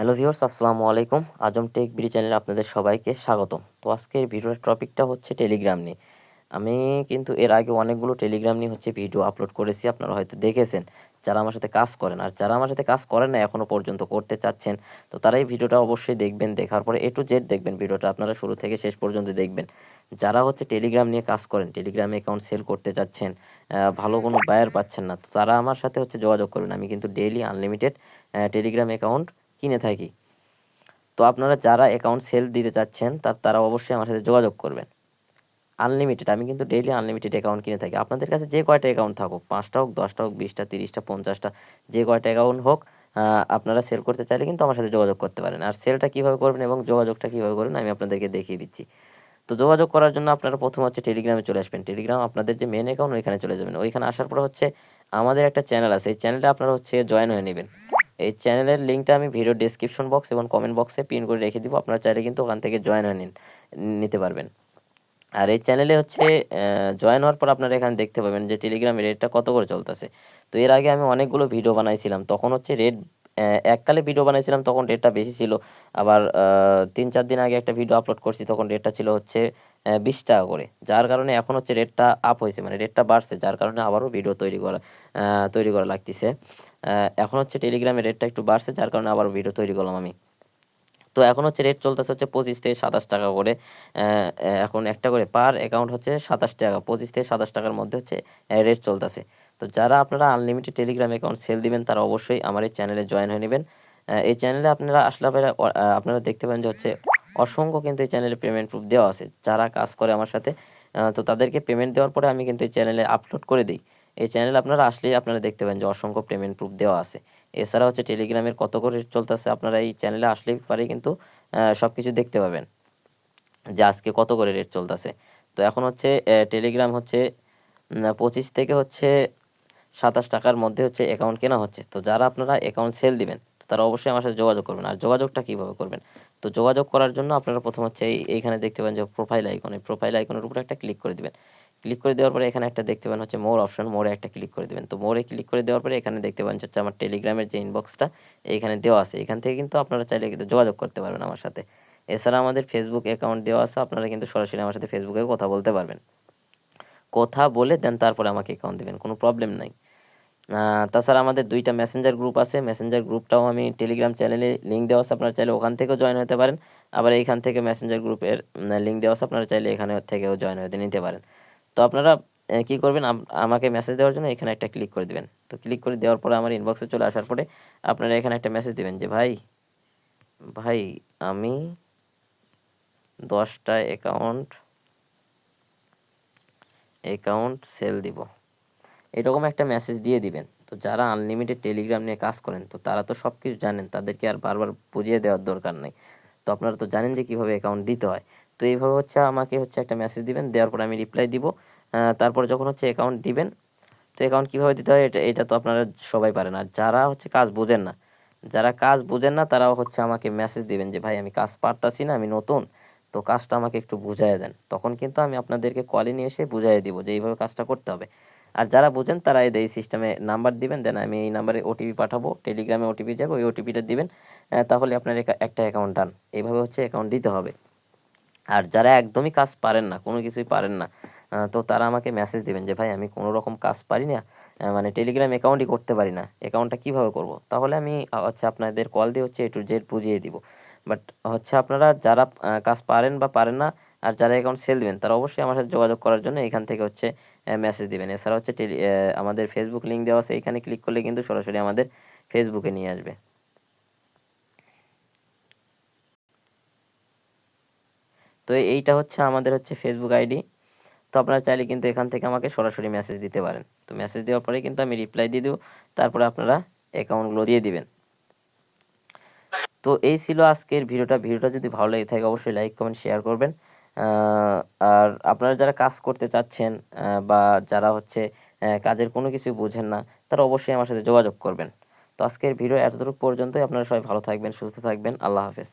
Hello viewers, আসসালামু আলাইকুম। আজম tech BD চ্যানেলে আপনাদের সবাইকে স্বাগতম। তো আজকের ভিডিওর টপিকটা হচ্ছে টেলিগ্রাম নিয়ে। আমি কিন্তু এর আগে অনেকগুলো টেলিগ্রাম নিয়ে হচ্ছে ভিডিও আপলোড করেছি, আপনারা হয়তো দেখেছেন। যারা আমার সাথে কাজ করেন, আর যারা আমার সাথে কাজ করেন না এখনও পর্যন্ত করতে চাচ্ছেন, তো তারা এই ভিডিওটা অবশ্যই দেখবেন, দেখার পরে এ টু জেড দেখবেন ভিডিওটা, আপনারা শুরু থেকে শেষ পর্যন্ত দেখবেন। যারা হচ্ছে টেলিগ্রাম নিয়ে কাজ করেন, টেলিগ্রামে অ্যাকাউন্ট সেল করতে চাচ্ছেন ভালো কোনো বায়ার পাচ্ছেন না, তো তারা আমার সাথে হচ্ছে যোগাযোগ করবেন। আমি কিন্তু ডেইলি আনলিমিটেড টেলিগ্রাম অ্যাকাউন্ট কিনে থাকি। তো আপনারা যারা অ্যাকাউন্ট সেল দিতে চাচ্ছেন তার তারা অবশ্যই আমার সাথে যোগাযোগ করবেন। আনলিমিটেড আমি কিন্তু ডেইলি আনলিমিটেড অ্যাকাউন্ট কিনে থাকি। আপনাদের কাছে যে কয়টা অ্যাকাউন্ট থাকুক, পাঁচটা হোক, দশটা হোক, বিশটা, তিরিশটা, পঞ্চাশটা, যে কয়টা অ্যাকাউন্ট হোক আপনারা সেল করতে চাইলে কিন্তু আমার সাথে যোগাযোগ করতে পারেন। আর সেলটা কীভাবে করবেন এবং যোগাযোগটা কীভাবে করবেন, আমি আপনাদেরকে দেখিয়ে দিচ্ছি। তো যোগাযোগ করার জন্য আপনারা প্রথম হচ্ছে টেলিগ্রামে চলে আসবেন। টেলিগ্রাম আপনাদের যে মেন অ্যাকাউন্ট ওইখানে চলে যাবেন। ওইখানে আসার পর হচ্ছে আমাদের একটা চ্যানেল আছে। এই চ্যানেলে আপনারা হচ্ছে জয়েন হয়ে নেবেন। এই চ্যানেলের লিঙ্কটা আমি ভিডিও ডেসক্রিপশন বক্স এবং কমেন্ট বক্সে পিন করে রেখে দিব। আপনারা চাইলে কিন্তু ওখান থেকে জয়েন হয়ে নিন, নিতে পারবেন। আর এই চ্যানেলে হচ্ছে জয়েন হওয়ার পর আপনারা এখানে দেখতে পাবেন যে টেলিগ্রামের রেটটা কত করে চলতেছে। তো এর আগে আমি অনেকগুলো ভিডিও বানাইছিলাম, তখন হচ্ছে রেট এককালে ভিডিও বানাইছিলাম, তখন রেটটা বেশি ছিল। আবার তিন চার দিন আগে একটা ভিডিও আপলোড করছি, তখন রেটটা ছিল হচ্ছে বিশ টাকা করে। যার কারণে এখন হচ্ছে রেটটা আপ হয়েছে মানে রেটটা বাড়ছে, যার কারণে আবারও ভিডিও তৈরি করা তৈরি করা লাগতেছে। এখন হচ্ছে টেলিগ্রামের রেটটা একটু বাড়ছে, যার কারণে আবার ভিডিও তৈরি করলাম আমি। তো এখন হচ্ছে রেট চলতেছে হচ্ছে পঁচিশ থেকে সাতাশ টাকা করে। এখন একটা করে পার অ্যাকাউন্ট হচ্ছে সাতাশ টাকা, পঁচিশ থেকে সাতাশ টাকার মধ্যে হচ্ছে রেট চলতেছে। তো যারা আপনারা আনলিমিটেড টেলিগ্রাম অ্যাকাউন্ট সেল দিবেন, তারা অবশ্যই আমার এই চ্যানেলে জয়েন হয়ে নেবেন। এই চ্যানেলে আপনারা আসলে আপনারা দেখতে পাবেন যে হচ্ছে অসংখ্য কিন্তু এই চ্যানেলে পেমেন্ট প্রুফ দেওয়া আছে। যারা কাজ করে আমার সাথে তো তাদেরকে পেমেন্ট দেওয়ার পরে আমি কিন্তু এই চ্যানেলে আপলোড করে দিই। এই চ্যানেলে আপনারা আসলেই আপনারা দেখতে পাবেন যে অসংখ্য পেমেন্ট প্রুফ দেওয়া আছে। এছাড়া হচ্ছে টেলিগ্রামের কত করে চলতেছে, আপনারা এই চ্যানেলে আসলেই পারে কিন্তু সব কিছু দেখতে পাবেন যে আজকে কত করে রেট চলতেছে। তো এখন হচ্ছে টেলিগ্রাম হচ্ছে পঁচিশ থেকে হচ্ছে সাতাশ টাকার মধ্যে হচ্ছে অ্যাকাউন্ট কেনা হচ্ছে। তো যারা আপনারা অ্যাকাউন্ট সেল দিবেন, তো তারা অবশ্যই আমার সাথে যোগাযোগ করবেন। আর যোগাযোগটা কীভাবে করবেন? তো যোগাযোগ করার জন্য আপনারা প্রথম হচ্ছে এই, এইখানে দেখতে পাবেন যে প্রোফাইল আইকন প্রোফাইল আইকনের উপরে একটা ক্লিক করে দিবেন। ক্লিক করে দেওয়ার পরে এখানে একটা দেখতে পান হচ্ছে মোর অপশন মোরে একটা ক্লিক করে দেবেন। তো মোরে ক্লিক করে দেওয়ার পরে এখানে দেখতে পাবেন হচ্ছে আমার টেলিগ্রামের যে ইনবক্সটা এইখানে দেওয়া আছে। এখান থেকে কিন্তু আপনারা চাইলে কিন্তু যোগাযোগ করতে পারবেন আমার সাথে। এছাড়া আমাদের ফেসবুক অ্যাকাউন্ট দেওয়া আছে, আপনারা কিন্তু সরাসরি আমার সাথে ফেসবুকে কথা বলতে পারবেন। কথা বলে দেন তারপরে আমাকে অ্যাকাউন্ট দেবেন, কোনো প্রবলেম নাই। তাছাড়া আমাদের দুইটা মেসেঞ্জার গ্রুপ আছে। মেসেঞ্জার গ্রুপটাও আমি টেলিগ্রাম চ্যানেলে লিঙ্ক দেওয়া আছে, আপনারা চাইলে ওখান থেকেও জয়েন হতে পারেন। আবার এইখান থেকে মেসেঞ্জার গ্রুপের লিঙ্ক দেওয়া আছে, আপনারা চাইলে এখানে থেকেও জয়েন হতে, নিতে পারেন। তো আপনারা কি করবেন? আমাকে মেসেজ দেওয়ার জন্য এখানে একটা ক্লিক করে দিবেন। তো ক্লিক করে দেওয়ার পরে আমার ইনবক্সে চলে আসার পরে আপনারা এখানে একটা মেসেজ দেবেন যে, ভাই ভাই, আমি দশটা অ্যাকাউন্ট অ্যাকাউন্ট সেল দিব। এরকম একটা মেসেজ দিয়ে দিবেন। তো যারা আনলিমিটেড টেলিগ্রাম নিয়ে কাজ করেন, তো তারা তো সব কিছু জানেন, তাদেরকে আর বারবার বুঝিয়ে দেওয়ার দরকার নেই। তো আপনারা তো জানেন যে কীভাবে অ্যাকাউন্ট দিতে হয়। তো এইভাবে হচ্ছে আমাকে হচ্ছে একটা মেসেজ দিবেন, দেওয়ার পরে আমি রিপ্লাই দিব। তারপরে যখন হচ্ছে অ্যাকাউন্ট দিবেন, তো অ্যাকাউন্ট কীভাবে দিতে হয় এটা এটা তো আপনারা সবাই পারেন। আর যারা হচ্ছে কাজ বোঝেন না, যারা কাজ বোঝেন না, তারাও হচ্ছে আমাকে মেসেজ দিবেন যে, ভাই, আমি কাজ পারতাছি না, আমি নতুন, তো কাজটা আমাকে একটু বুঝাই দেন। তখন কিন্তু আমি আপনাদেরকে কলে নিয়ে এসে বুঝাই দিব যে, এইভাবে কাজটা করতে হবে। আর যারা বোঝেন তারা এই সিস্টেমে নাম্বার দিবেন দেন আমি এই নাম্বারে ওটিপি পাঠাবো টেলিগ্রামে ওটিপি যাবে, ওই ওটিপিটা দিবেন তাহলে আপনার একা- একটা অ্যাকাউন্ট ডান এইভাবে হচ্ছে অ্যাকাউন্ট দিতে হবে। আর যারা একদমই কাজ পারেন না, কোনো কিছুই পারেন না তো তারা আমাকে মেসেজ দিবেন যে, ভাই, আমি কোনো রকম কাজ পারি না মানে টেলিগ্রাম অ্যাকাউন্টই করতে পারি না অ্যাকাউন্টটা কীভাবে করব? তাহলে আমি হচ্ছে আপনাদের কল দিয়ে হচ্ছে এ টু জেড বুঝিয়ে দিব। বাট হচ্ছে আপনারা যারা কাজ পারেন বা পারেন না, আর যারা অ্যাকাউন্ট সেল দিবেন, তারা অবশ্যই আমার সাথে যোগাযোগ করার জন্য এখান থেকে হচ্ছে মেসেজ দিবেন। এছাড়া হচ্ছে টেলি আমাদের ফেসবুক লিঙ্ক দেওয়া আছে, এখানে ক্লিক করলে কিন্তু সরাসরি আমাদের ফেসবুকে নিয়ে আসবে। তো এইটা হচ্ছে আমাদের হচ্ছে ফেসবুক আইডি তো আপনারা চাইলে কিন্তু এখান থেকে আমাকে সরাসরি মেসেজ দিতে পারেন। তো মেসেজ দেওয়ার পরে কিন্তু আমি রিপ্লাই দিয়ে দেবো। তারপরে আপনারা অ্যাকাউন্টগুলো দিয়ে দিবেন। তো এই ছিল আজকের ভিডিওটা। ভিডিওটা যদি ভালো লেগে থাকে, অবশ্যই লাইক কমেন্ট শেয়ার করবেন। আর আপনারা যারা কাজ করতে চাচ্ছেন বা যারা হচ্ছে কাজের কোনো কিছু বুঝেন না, তারা অবশ্যই আমার সাথে যোগাযোগ করবেন। তো আজকের ভিডিও এতটুকু পর্যন্তই। আপনারা সবাই ভালো থাকবেন, সুস্থ থাকবেন। আল্লাহ হাফেজ।